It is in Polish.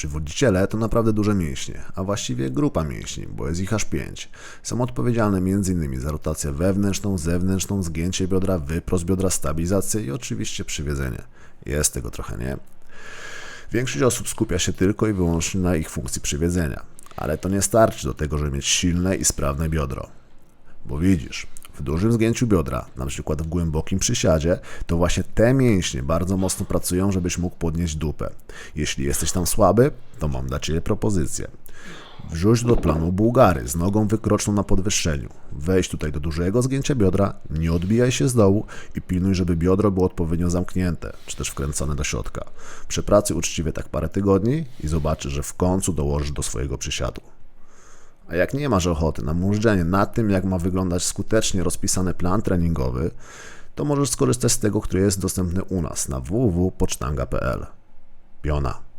Przywodziciele to naprawdę duże mięśnie, a właściwie grupa mięśni, bo jest ich aż pięć. Są odpowiedzialne m.in. za rotację wewnętrzną, zewnętrzną, zgięcie biodra, wyprost biodra, stabilizację i oczywiście przywiedzenie. Jest tego trochę, nie? Większość osób skupia się tylko i wyłącznie na ich funkcji przywiedzenia, ale to nie starczy do tego, żeby mieć silne i sprawne biodro. Bo widzisz, w dużym zgięciu biodra, na przykład w głębokim przysiadzie, to właśnie te mięśnie bardzo mocno pracują, żebyś mógł podnieść dupę. Jeśli jesteś tam słaby, to mam dla Ciebie propozycję. Wrzuć do planu Bułgary z nogą wykroczną na podwyższeniu. Wejdź tutaj do dużego zgięcia biodra, nie odbijaj się z dołu i pilnuj, żeby biodro było odpowiednio zamknięte, czy też wkręcone do środka. Przepracuj uczciwie tak parę tygodni i zobaczysz, że w końcu dołożysz do swojego przysiadu. A jak nie masz ochoty na mużdżenie nad tym, jak ma wyglądać skutecznie rozpisany plan treningowy, to możesz skorzystać z tego, który jest dostępny u nas na www.pocztanga.pl. Piona.